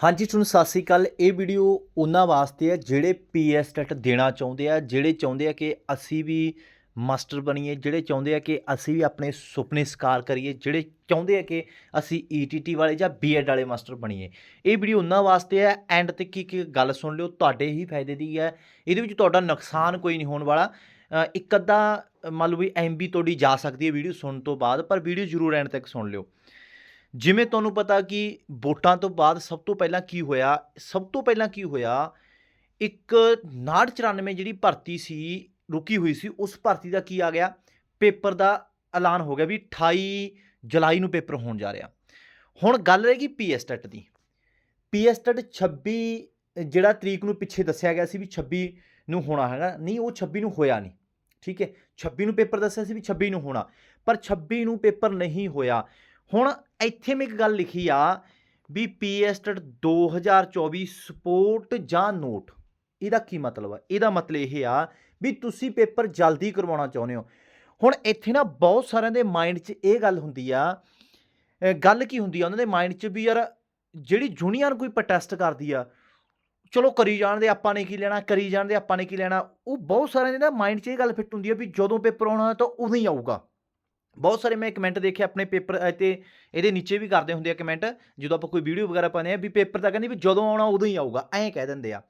ਹਾਂਜੀ, ਤੁਹਾਨੂੰ ਸਤਿ ਸ੍ਰੀ ਅਕਾਲ। ਇਹ ਵੀਡੀਓ ਉਹਨਾਂ ਵਾਸਤੇ ਹੈ ਜਿਹੜੇ ਪੀਐਸ ਟੈਟ ਦੇਣਾ ਚਾਹੁੰਦੇ ਆ, ਜਿਹੜੇ ਚਾਹੁੰਦੇ ਆ ਕਿ ਅਸੀਂ ਵੀ ਮਾਸਟਰ ਬਣੀਏ, ਜਿਹੜੇ ਚਾਹੁੰਦੇ ਆ ਕਿ ਅਸੀਂ ਵੀ ਆਪਣੇ ਸੁਪਨੇ ਸਾਕਾਰ ਕਰੀਏ, ਜਿਹੜੇ ਚਾਹੁੰਦੇ ਆ ਕਿ ਅਸੀਂ ਈਟੀਟੀ ਵਾਲੇ ਜਾਂ ਬੀਐਡ ਵਾਲੇ ਮਾਸਟਰ ਬਣੀਏ। ਇਹ ਵੀਡੀਓ ਉਹਨਾਂ ਵਾਸਤੇ ਹੈ। ਐਂਡ ਤੇ ਕੀ ਕੀ ਗੱਲ ਸੁਣ ਲਿਓ, ਤੁਹਾਡੇ ਹੀ ਫਾਇਦੇ ਦੀ ਹੈ। ਇਹਦੇ ਵਿੱਚ ਤੁਹਾਡਾ ਨੁਕਸਾਨ ਕੋਈ ਨਹੀਂ ਹੋਣ ਵਾਲਾ। ਇੱਕ ਅੱਧਾ ਮੰਨ ਲਓ ਵੀ ਐਮਬੀ ਤੁਹਾਡੀ ਜਾ ਸਕਦੀ ਹੈ ਵੀਡੀਓ ਸੁਣਨ ਤੋਂ ਬਾਅਦ, ਪਰ ਵੀਡੀਓ ਜ਼ਰੂਰ ਐਂਡ ਤੱਕ ਸੁਣ ਲਿਓ। ਜਿਵੇਂ ਤੁਹਾਨੂੰ ਪਤਾ ਕਿ ਵੋਟਾਂ ਤੋਂ ਬਾਅਦ ਸਭ ਤੋਂ ਪਹਿਲਾਂ ਕੀ ਹੋਇਆ, ਸਭ ਤੋਂ ਪਹਿਲਾਂ ਕੀ ਹੋਇਆ, ਇੱਕ 5994 ਜਿਹੜੀ ਭਰਤੀ ਸੀ, ਰੁਕੀ ਹੋਈ ਸੀ, ਉਸ ਭਰਤੀ ਦਾ ਕੀ ਆ ਗਿਆ? ਪੇਪਰ ਦਾ ਐਲਾਨ ਹੋ ਗਿਆ ਵੀ 28 ਜੁਲਾਈ ਨੂੰ ਪੇਪਰ ਹੋਣ ਜਾ ਰਿਹਾ। ਹੁਣ ਗੱਲ ਰਹੇਗੀ ਪੀਐਸ ਟੈਟ ਦੀ। ਪੀਐਸ ਟੈਟ 26 ਜਿਹੜਾ ਤਰੀਕ ਨੂੰ ਪਿੱਛੇ ਦੱਸਿਆ ਗਿਆ ਸੀ ਵੀ 26 ਨੂੰ ਹੋਣਾ ਹੈਗਾ, ਨਹੀਂ, ਉਹ 26 ਨੂੰ ਹੋਇਆ ਨਹੀਂ, ਠੀਕ ਹੈ? 26 ਨੂੰ ਪੇਪਰ ਦੱਸਿਆ ਸੀ ਵੀ 26 ਨੂੰ ਹੋਣਾ, ਪਰ 26 ਨੂੰ ਪੇਪਰ ਨਹੀਂ ਹੋਇਆ। ਹੁਣ ਇੱਥੇ ਮੈਂ ਇੱਕ ਗੱਲ ਲਿਖੀ ਆ ਵੀ ਪੀਐਸਟਡ 2024 ਸਪੋਰਟ ਜਾਂ ਨੋਟ, ਇਹਦਾ ਕੀ ਮਤਲਬ ਆ? ਇਹਦਾ ਮਤਲਬ ਇਹ ਆ ਵੀ ਤੁਸੀਂ ਪੇਪਰ ਜਲਦੀ ਕਰਵਾਉਣਾ ਚਾਹੁੰਦੇ ਹੋ। ਹੁਣ ਇੱਥੇ ਨਾ ਬਹੁਤ ਸਾਰਿਆਂ ਦੇ ਮਾਈਂਡ 'ਚ ਇਹ ਗੱਲ ਹੁੰਦੀ ਆ ਗੱਲ ਕੀ ਹੁੰਦੀ ਆ? ਉਹਨਾਂ ਦੇ ਮਾਈਂਡ 'ਚ ਵੀ ਯਾਰ ਜਿਹੜੀ ਜੂਨੀਅਰ ਕੋਈ ਪ੍ਰੋਟੈਸਟ ਕਰਦੀ ਆ, ਚਲੋ ਕਰੀ ਜਾਣ ਦੇ ਆਪਾਂ ਨੇ ਕੀ ਲੈਣਾ, ਕਰੀ ਜਾਣ ਦੇ ਆਪਾਂ ਨੇ ਕੀ ਲੈਣਾ, ਉਹ ਬਹੁਤ ਸਾਰਿਆਂ ਦੇ ਨਾ ਮਾਈਂਡ 'ਚ ਇਹ ਗੱਲ ਫਿੱਟ ਹੁੰਦੀ ਆ ਵੀ ਜਦੋਂ ਪੇਪਰ ਆਉਣਾ ਤਾਂ ਉਦੋਂ ਹੀ ਆਊਗਾ। ਬਹੁਤ ਸਾਰੇ ਮੈਂ ਕਮੈਂਟ ਦੇਖੇ ਆਪਣੇ ਪੇਪਰ ਤੇ ਇਹਦੇ ਨੀਚੇ ਵੀ ਕਰਦੇ ਹੁੰਦੇ ਆ ਕਮੈਂਟ ਜਦੋਂ ਆਪਾਂ ਕੋਈ ਵੀਡੀਓ ਵਗੈਰਾ ਪਾਉਂਦੇ ਆ ਵੀ ਪੇਪਰ ਤਾਂ ਕਹਿੰਦੇ ਵੀ ਜਦੋਂ ਆਉਣਾ ਉਦੋਂ ਹੀ ਆਊਗਾ, ਐਂ ਕਹਿ ਦਿੰਦੇ ਆ।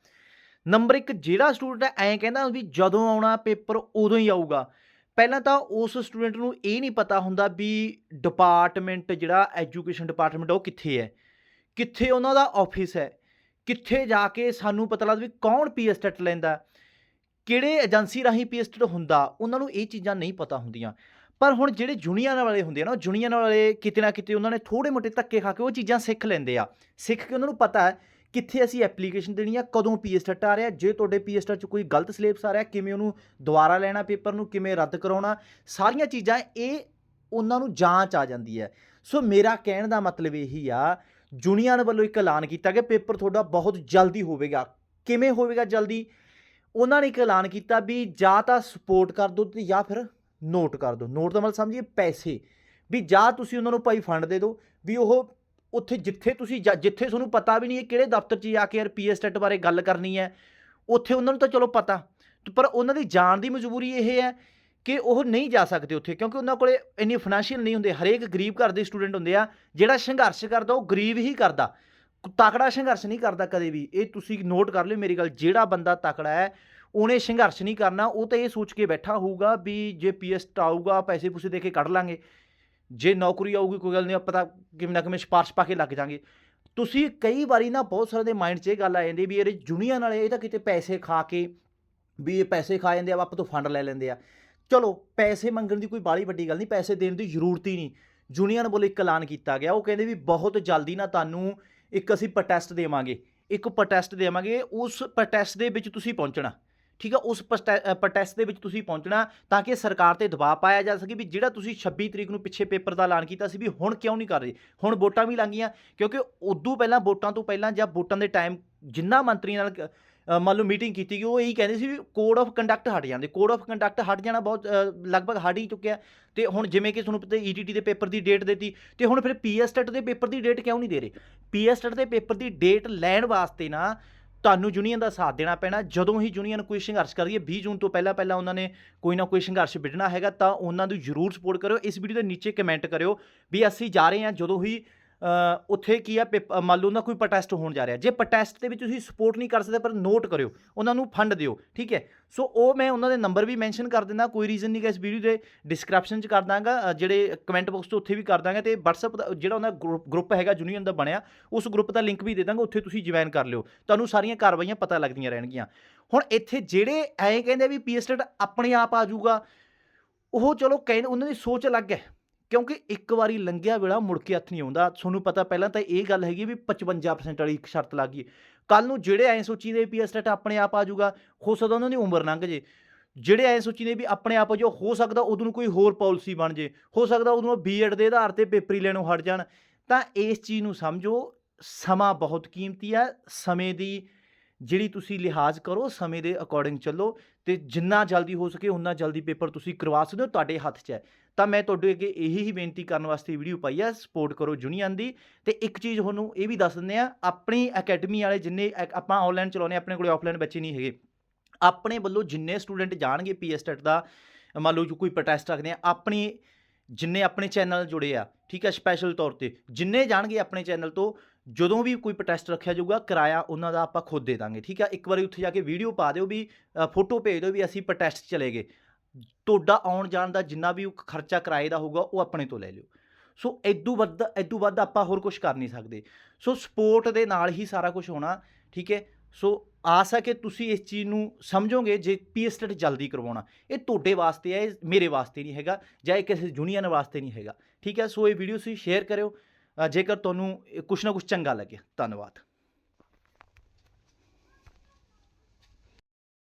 ਨੰਬਰ 1 ਜਿਹੜਾ ਸਟੂਡੈਂਟ ਐਂ ਕਹਿੰਦਾ ਵੀ ਜਦੋਂ ਆਉਣਾ ਪੇਪਰ ਉਦੋਂ ਹੀ ਆਊਗਾ। ਪਹਿਲਾਂ ਤਾਂ ਉਸ ਸਟੂਡੈਂਟ ਨੂੰ ਇਹ ਨਹੀਂ ਪਤਾ ਹੁੰਦਾ ਵੀ ਡਿਪਾਰਟਮੈਂਟ ਜਿਹੜਾ ਐਜੂਕੇਸ਼ਨ ਡਿਪਾਰਟਮੈਂਟ ਉਹ ਕਿੱਥੇ ਹੈ। ਕਿੱਥੇ ਉਹਨਾਂ ਦਾ ਆਫਿਸ ਹੈ। ਕਿੱਥੇ ਜਾ ਕੇ ਸਾਨੂੰ ਪਤਾ ਲੱਗਦਾ ਵੀ ਕੌਣ ਪੀਐਸ ਟੈਟ ਲੈਂਦਾ। ਕਿਹੜੇ ਏਜੰਸੀ ਰਾਹੀਂ ਪੀਐਸ ਟੈਟ ਹੁੰਦਾ, ਉਹਨਾਂ ਨੂੰ ਇਹ ਚੀਜ਼ਾਂ ਨਹੀਂ ਪਤਾ ਹੁੰਦੀਆਂ। ਪਰ ਹੁਣ ਜਿਹੜੇ ਜੂਨੀਅਰ ਵਾਲੇ ਹੁੰਦੇ ਆ ਨਾ ਜੂਨੀਅਰ ਵਾਲੇ ਕਿਤੇ ਨਾ ਕਿਤੇ ਉਹਨਾਂ ਨੇ ਥੋੜੇ ਮੋਟੇ ਧੱਕੇ ਖਾ ਕੇ ਉਹ ਚੀਜ਼ਾਂ ਸਿੱਖ ਲੈਂਦੇ ਆ। ਸਿੱਖ ਕੇ ਉਹਨਾਂ ਨੂੰ ਪਤਾ ਹੈ ਕਿੱਥੇ ਅਸੀਂ ਐਪਲੀਕੇਸ਼ਨ ਦੇਣੀ ਆ, ਕਦੋਂ ਪੀਐਸਟਟ ਆ ਰਿਹਾ, ਜੇ ਤੁਹਾਡੇ ਪੀਐਸਟਟ 'ਚ ਕੋਈ ਗਲਤ ਸਿਲੇਬਸ ਆ ਰਿਹਾ, ਕਿਵੇਂ ਉਹਨੂੰ ਦੁਬਾਰਾ ਲੈਣਾ ਪੇਪਰ ਨੂੰ, ਕਿਵੇਂ ਰੱਦ ਕਰਾਉਣਾ, ਸਾਰੀਆਂ ਚੀਜ਼ਾਂ ਇਹ ਉਹਨਾਂ ਨੂੰ ਜਾਂਚ ਆ ਜਾਂਦੀ ਹੈ। ਸੋ ਮੇਰਾ ਕਹਿਣ ਦਾ ਮਤਲਬ ਇਹੀ ਆ ਜੂਨੀਅਰ ਵੱਲੋਂ ਇੱਕ ਐਲਾਨ ਕੀਤਾ ਕਿ ਪੇਪਰ ਤੁਹਾਡਾ ਬਹੁਤ ਜਲਦੀ ਹੋਵੇਗਾ। ਕਿਵੇਂ ਹੋਵੇਗਾ ਜਲਦੀ? ਉਹਨਾਂ ਨੇ ਇੱਕ ਐਲਾਨ ਕੀਤਾ ਵੀ ਜਾਂ ਤਾਂ ਸਪੋਰਟ ਕਰ ਦਿਓ ਤੇ ਜਾਂ ਫਿਰ ਨੋਟ ਕਰ ਦਿਓ। ਨੋਟ ਦਾ ਮਤਲਬ ਸਮਝੀਏ ਪੈਸੇ। ਵੀ ਜਾਂ ਤੁਸੀਂ ਉਹਨਾਂ ਨੂੰ ਭਾਈ ਫੰਡ ਦੇ ਦਿਓ, ਵੀ ਉਹ ਉੱਥੇ ਜਿੱਥੇ ਤੁਸੀਂ ਜਾ- ਜਿੱਥੇ ਤੁਹਾਨੂੰ ਪਤਾ ਵੀ ਨਹੀਂ ਹੈ ਕਿਹੜੇ ਦਫ਼ਤਰ 'ਚ ਜਾ ਕੇ ਯਾਰ ਰਪੀਐਸ ਟੈਟ ਬਾਰੇ ਗੱਲ ਕਰਨੀ ਹੈ, ਉੱਥੇ ਉਹਨਾਂ ਨੂੰ ਤਾਂ ਚਲੋ ਪਤਾ। ਪਰ ਉਹਨਾਂ ਦੀ ਜਾਣ ਦੀ ਮਜਬੂਰੀ ਇਹ ਹੈ ਕਿ ਉਹ ਨਹੀਂ ਜਾ ਸਕਦੇ ਉੱਥੇ, ਕਿਉਂਕਿ ਉਹਨਾਂ ਕੋਲੇ ਇੰਨੀ ਫਾਈਨੈਂਸ਼ੀਅਲ ਨਹੀਂ ਹੁੰਦੇ। ਹਰੇਕ ਗਰੀਬ ਘਰ ਦੇ ਸਟੂਡੈਂਟ ਹੁੰਦੇ ਆ, ਜਿਹੜਾ ਸੰਘਰਸ਼ ਕਰਦਾ ਉਹ ਗਰੀਬ ਹੀ ਕਰਦਾ। ਤਕੜਾ ਸੰਘਰਸ਼ ਨਹੀਂ ਕਰਦਾ ਕਦੇ ਵੀ। ਇਹ ਤੁਸੀਂ ਨੋਟ ਕਰ ਲਿਓ ਮੇਰੀ ਗੱਲ, ਜਿਹੜਾ ਬੰਦਾ ਤਕੜਾ ਹੈ ਉਹਨੇ ਸੰਘਰਸ਼ ਨਹੀਂ ਕਰਨਾ, ਉਹ ਤਾਂ ਇਹ ਸੋਚ ਕੇ ਬੈਠਾ ਹੋਊਗਾ ਵੀ ਜੇ ਪੀਐਸ ਆਊਗਾ, ਪੈਸੇ ਪੂਸੇ ਦੇ ਕੇ ਕੱਢ ਲਾਂਗੇ। ਜੇ ਨੌਕਰੀ ਆਊਗੀ, ਕੋਈ ਗੱਲ ਨਹੀਂ ਪਤਾ ਕਿਵੇਂ ਨਾ ਕਿਵੇਂ ਸਿਫਾਰਸ਼ ਪਾ ਕੇ ਲੱਗ ਜਾਾਂਗੇ। ਤੁਸੀਂ ਕਈ ਵਾਰੀ ਨਾ ਬਹੁਤ ਸਾਰੇ ਦੇ ਮਾਈਂਡ 'ਚ ਇਹ ਗੱਲ ਆ ਜਾਂਦੀ ਵੀ ਇਹ ਜੁਨੀਅਰ ਵਾਲੇ ਇਹ ਤਾਂ ਕਿਤੇ ਪੈਸੇ ਖਾ ਕੇ ਵੀ ਇਹ ਪੈਸੇ ਖਾ ਜਾਂਦੇ ਆ, ਆਪਾਂ ਤੋਂ ਫੰਡ ਲੈ ਲੈਂਦੇ ਆ। ਚਲੋ, ਪੈਸੇ ਮੰਗਣ ਦੀ ਕੋਈ ਬਾਲੀ ਵੱਡੀ ਗੱਲ ਨਹੀਂ, ਪੈਸੇ ਦੇਣ ਦੀ ਜ਼ਰੂਰਤ ਹੀ ਨਹੀਂ। ਜੂਨੀਅਰ ਵੱਲੋਂ ਇੱਕ ਐਲਾਨ ਕੀਤਾ ਗਿਆ, ਉਹ ਕਹਿੰਦੇ ਵੀ ਬਹੁਤ ਜਲਦੀ ਨਾ ਤੁਹਾਨੂੰ ਇੱਕ ਅਸੀਂ ਪ੍ਰੋਟੈਸਟ ਦੇਵਾਂਗੇ। ਇੱਕ ਪ੍ਰੋਟੈਸਟ ਦੇਵਾਂਗੇ, ਉਸ ਪ੍ਰੋਟੈਸਟ ਦੇ ਵਿੱਚ ਤੁਸੀਂ ਪਹੁੰਚਣਾ। ਠੀਕ ਆ, ਉਸ ਪ੍ਰੋਟੈਸਟ ਦੇ ਵਿੱਚ ਤੁਸੀਂ ਪਹੁੰਚਣਾ ਤਾਂ ਕਿ ਸਰਕਾਰ ਤੇ ਦਬਾਅ ਪਾਇਆ ਜਾ ਸਕੇ ਵੀ ਜਿਹੜਾ ਤੁਸੀਂ 26 ਤਰੀਕ ਨੂੰ ਪਿੱਛੇ ਪੇਪਰ ਦਾ ਐਲਾਨ ਕੀਤਾ ਸੀ ਵੀ ਹੁਣ ਕਿਉਂ ਨਹੀਂ ਕਰ ਰਹੇ? ਹੁਣ ਵੋਟਾਂ ਵੀ ਲੰਘੀਆਂ, ਕਿਉਂਕਿ ਉਦੋਂ ਪਹਿਲਾਂ ਵੋਟਾਂ ਤੋਂ ਪਹਿਲਾਂ ਜਾਂ ਵੋਟਾਂ ਦੇ ਟਾਈਮ ਜਿੰਨਾ ਮੰਤਰੀਆਂ ਨਾਲ ਮੰਨ ਲਓ ਮੀਟਿੰਗ ਕੀਤੀ ਗਈ, ਉਹ ਇਹੀ ਕਹਿੰਦੇ ਸੀ ਵੀ ਕੋਡ ਆਫ ਕੰਡਕਟ ਹਟ ਜਾਂਦੇ ਕੋਡ ਆਫ ਕੰਡਕਟ ਹਟ ਜਾਣਾ ਬਹੁਤ ਲਗਭਗ ਹਟ ਹੀ ਚੁੱਕਿਆ। ਤੇ ਹੁਣ ਜਿਵੇਂ ਕਿ ਤੁਹਾਨੂੰ ਪਤਾ ਈਟੀਟੀ ਦੇ ਪੇਪਰ ਦੀ ਡੇਟ ਦਿੱਤੀ, ਤੇ ਹੁਣ ਫਿਰ ਪੀਐਸਟੈਟ ਦੇ ਪੇਪਰ ਦੀ ਡੇਟ ਕਿਉਂ ਨਹੀਂ ਦੇ ਰਹੇ? ਪੀਐਸਟੈਟ ਦੇ ਪੇਪਰ ਦੀ ਡੇਟ ਲੈਣ ਵਾਸਤੇ ਨਾ ਤੁਹਾਨੂੰ ਯੂਨੀਅਨ ਦਾ ਸਾਥ ਦੇਣਾ ਪੈਣਾ। ਜਦੋਂ ਹੀ ਯੂਨੀਅਨ ਕੋਈ ਸੰਘਰਸ਼ ਕਰੀਏ 20 ਜੂਨ ਤੋਂ ਪਹਿਲਾਂ ਪਹਿਲਾਂ ਉਹਨਾਂ ਨੇ ਕੋਈ ਨਾ ਕੋਈ ਸੰਘਰਸ਼ ਵਿੱਢਣਾ ਹੈਗਾ, ਤਾਂ ਉਹਨਾਂ ਨੂੰ ਜ਼ਰੂਰ ਸਪੋਰਟ ਕਰਿਓ। ਇਸ ਵੀਡੀਓ ਦੇ ਨੀਚੇ ਕਮੈਂਟ ਕਰਿਓ ਵੀ ਅਸੀਂ ਜਾ ਰਹੇ ਹਾਂ। ਜਦੋਂ ਹੀ ਉੱਥੇ ਕੀ ਆ, ਪੇਪ- ਮੰਨ ਲਓ ਉਹਨਾਂ ਕੋਈ ਪ੍ਰੋਟੈਸਟ ਹੋਣ ਜਾ ਰਿਹਾ। ਜੇ ਪ੍ਰੋਟੈਸਟ ਦੇ ਵਿੱਚ ਤੁਸੀਂ ਸਪੋਰਟ ਨਹੀਂ ਕਰ ਸਕਦੇ, ਪਰ ਨੋਟ ਕਰਿਓ, ਉਹਨਾਂ ਨੂੰ ਫੰਡ ਦਿਓ, ਠੀਕ ਹੈ? ਸੋ ਉਹ ਮੈਂ ਉਹਨਾਂ ਦੇ ਨੰਬਰ ਵੀ ਮੈਂਸ਼ਨ ਕਰ ਦਿੰਦਾ, ਕੋਈ ਰੀਜ਼ਨ ਨਹੀਂ ਕਿ ਇਸ ਵੀਡੀਓ ਦੇ ਡਿਸਕ੍ਰਿਪਸ਼ਨ 'ਚ ਕਰ ਦਾਂਗਾ ਜਿਹੜੇ ਕਮੈਂਟ ਬਾਕਸ ਤੋਂ ਉੱਥੇ ਵੀ ਕਰ ਦਾਂਗਾ ਤੇ WhatsApp ਦਾ, ਜਿਹੜਾ ਉਹਨਾਂ ਗਰੁੱਪ ਹੈਗਾ ਜੂਨੀਅਰ ਦਾ ਬਣਿਆ, ਉਸ ਗਰੁੱਪ ਦਾ ਲਿੰਕ ਵੀ ਦੇ ਦਾਂਗਾ, ਉੱਥੇ ਤੁਸੀਂ ਜੁਆਇਨ ਕਰ ਲਿਓ। ਤੁਹਾਨੂੰ ਸਾਰੀਆਂ ਕਾਰਵਾਈਆਂ ਪਤਾ ਲੱਗਦੀਆਂ ਰਹਿਣਗੀਆਂ। ਹੁਣ ਇੱਥੇ ਜਿਹੜੇ ਐਂ ਕਹਿੰਦੇ ਵੀ ਪੀਐਸਟੇਟ ਆਪਣੇ ਆਪ ਆ ਜਾਊਗਾ, ਉਹ ਚਲੋ ਕਹਿੰਦੇ ਉਹਨਾਂ ਦੀ ਸੋਚ ਅਲੱਗ ਹੈ। ਕਿਉਂਕਿ ਇੱਕ ਵਾਰੀ ਲੰਘਿਆ ਵੇਲਾ ਮੁੜ ਕੇ ਹੱਥ ਨਹੀਂ ਆਉਂਦਾ। ਤੁਹਾਨੂੰ ਪਤਾ ਪਹਿਲਾਂ ਤਾਂ ਇਹ ਗੱਲ ਹੈਗੀ ਵੀ 55% ਵਾਲੀ ਇੱਕ ਸ਼ਰਤ ਲੱਗ ਗਈ। ਕੱਲ ਨੂੰ ਜਿਹੜੇ ਐਂ ਸੋਚੀਦੇ ਪੀਐਸਟੇਟ ਆਪਣੇ ਆਪ ਆ ਜਾਊਗਾ, ਹੋ ਸਕਦਾ ਉਹਨਾਂ ਦੀ ਉਮਰ ਲੰਘ ਜੇ। ਜਿਹੜੇ ਐਂ ਸੋਚੀਦੇ ਵੀ ਆਪਣੇ ਆਪ ਜੋ ਹੋ ਸਕਦਾ ਉਦੋਂ ਨੂੰ ਕੋਈ ਹੋਰ ਪਾਲਿਸੀ ਬਣ ਜੇ। ਹੋ ਸਕਦਾ ਉਦੋਂ ਬੀਐਡ ਦੇ ਆਧਾਰ ਤੇ ਪੇਪਰੀ ਲੈਣੋਂ ਹਟ ਜਾਣ। ਤਾਂ ਇਸ ਚੀਜ਼ ਨੂੰ ਸਮਝੋ, ਸਮਾਂ ਬਹੁਤ ਕੀਮਤੀ ਹੈ। ਸਮੇਂ ਦੀ ਜਿਹੜੀ ਤੁਸੀਂ ਲਿਹਾਜ਼ ਕਰੋ, ਸਮੇਂ ਦੇ ਅਕੋਰਡਿੰਗ ਚੱਲੋ। ਤੇ ਜਿੰਨਾ ਜਲਦੀ ਹੋ ਸਕੇ ਉਨਾ ਜਲਦੀ ਪੇਪਰ ਤੁਸੀਂ ਕਰਵਾ ਸਕਦੇ ਹੋ ਤੁਹਾਡੇ ਹੱਥ 'ਚ ਹੈ। ਤਾਂ ਮੈਂ ਤੁਹਾਡੇ ਅੱਗੇ ਇਹੀ ਹੀ ਬੇਨਤੀ ਕਰਨ ਵਾਸਤੇ ਵੀਡੀਓ ਪਾਈ ਆ ਸਪੋਰਟ ਕਰੋ ਜੂਨੀਅਨ ਦੀ। ਤੇ ਇੱਕ ਚੀਜ਼ ਤੁਹਾਨੂੰ ਇਹ ਵੀ ਦੱਸ ਦਿੰਦੇ ਆ ਆਪਣੀ ਅਕੈਡਮੀ ਵਾਲੇ ਜਿੰਨੇ ਐ- ਆਪਾਂ ਆਨਲਾਈਨ ਚਲਾਉਂਦੇ ਹਾਂ, ਆਪਣੇ ਕੋਲੇ ਆਫਲਾਈਨ ਬੱਚੇ ਨਹੀਂ ਹੈਗੇ। ਆਪਣੇ ਵੱਲੋਂ ਜਿੰਨੇ ਸਟੂਡੈਂਟ ਜਾਣਗੇ ਪੀਐਸ ਟੈਟ ਦਾ ਮੰਨ ਲਓ ਜੋ ਕੋਈ ਪ੍ਰੋਟੈਸਟ ਰੱਖਦੇ ਆ ਆਪਣੀ ਜਿੰਨੇ ਆਪਣੇ ਚੈਨਲ ਜੁੜੇ ਆ ਠੀਕ ਹੈ ਸਪੈਸ਼ਲ ਤੌਰ ਤੇ ਜਿੰਨੇ ਜਾਣਗੇ ਆਪਣੇ ਚੈਨਲ ਤੋਂ ਜਦੋਂ ਵੀ ਕੋਈ ਪ੍ਰੋਟੈਸਟ ਰੱਖਿਆ ਜਾਊਗਾ, ਕਿਰਾਇਆ ਉਹਨਾਂ ਦਾ ਆਪਾਂ ਖੁਦ ਦੇ ਦਾਂਗੇ, ਠੀਕ ਹੈ ਇੱਕ ਵਾਰੀ ਉੱਥੇ ਜਾ ਕੇ ਵੀਡੀਓ ਪਾ ਦਿਓ ਵੀ ਫੋਟੋ ਭੇਜ ਦਿਓ ਵੀ ਅਸੀਂ ਪ੍ਰੋਟੈਸਟ ਚਲੇ ਗਏ। ਤੁਹਾਡਾ ਆਉਣ ਜਾਣ ਦਾ ਜਿੰਨਾ ਵੀ ਖਰਚਾ ਕਿਰਾਏ ਦਾ ਹੋਊਗਾ, ਉਹ ਆਪਣੇ ਤੋਂ ਲੈ ਲਿਓ। ਸੋ ਇਦੋਂ ਵੱਧ ਇਦੋਂ ਵੱਧ ਆਪਾਂ ਹੋਰ ਕੁਝ ਕਰ ਨਹੀਂ ਸਕਦੇ। ਸੋ ਸਪੋਰਟ ਦੇ ਨਾਲ ਹੀ ਸਾਰਾ ਕੁਝ ਹੋਣਾ, ਠੀਕ ਹੈ? ਸੋ ਆਸ ਹੈ ਕਿ ਤੁਸੀਂ ਇਸ ਚੀਜ਼ ਨੂੰ ਸਮਝੋਗੇ ਜੇ ਪੀਐਸਟੇਟ ਜਲਦੀ ਕਰਵਾਉਣਾ। ਇਹ ਤੁਹਾਡੇ ਵਾਸਤੇ ਹੈ ਇਹ ਮੇਰੇ ਵਾਸਤੇ ਨਹੀਂ ਹੈਗਾ, ਜਾਂ ਇਹ ਕਿਸੇ ਯੂਨੀਅਨ ਵਾਸਤੇ ਨਹੀਂ ਹੈਗਾ, ਠੀਕ ਹੈ? ਸੋ ਇਹ ਵੀਡੀਓ ਤੁਸੀਂ ਸ਼ੇਅਰ ਕਰਿਓ। ਜੇਕਰ ਤੁਹਾਨੂੰ ਕੁਛ ਨਾ ਕੁਛ ਚੰਗਾ ਲੱਗਿਆ ਧੰਨਵਾਦ।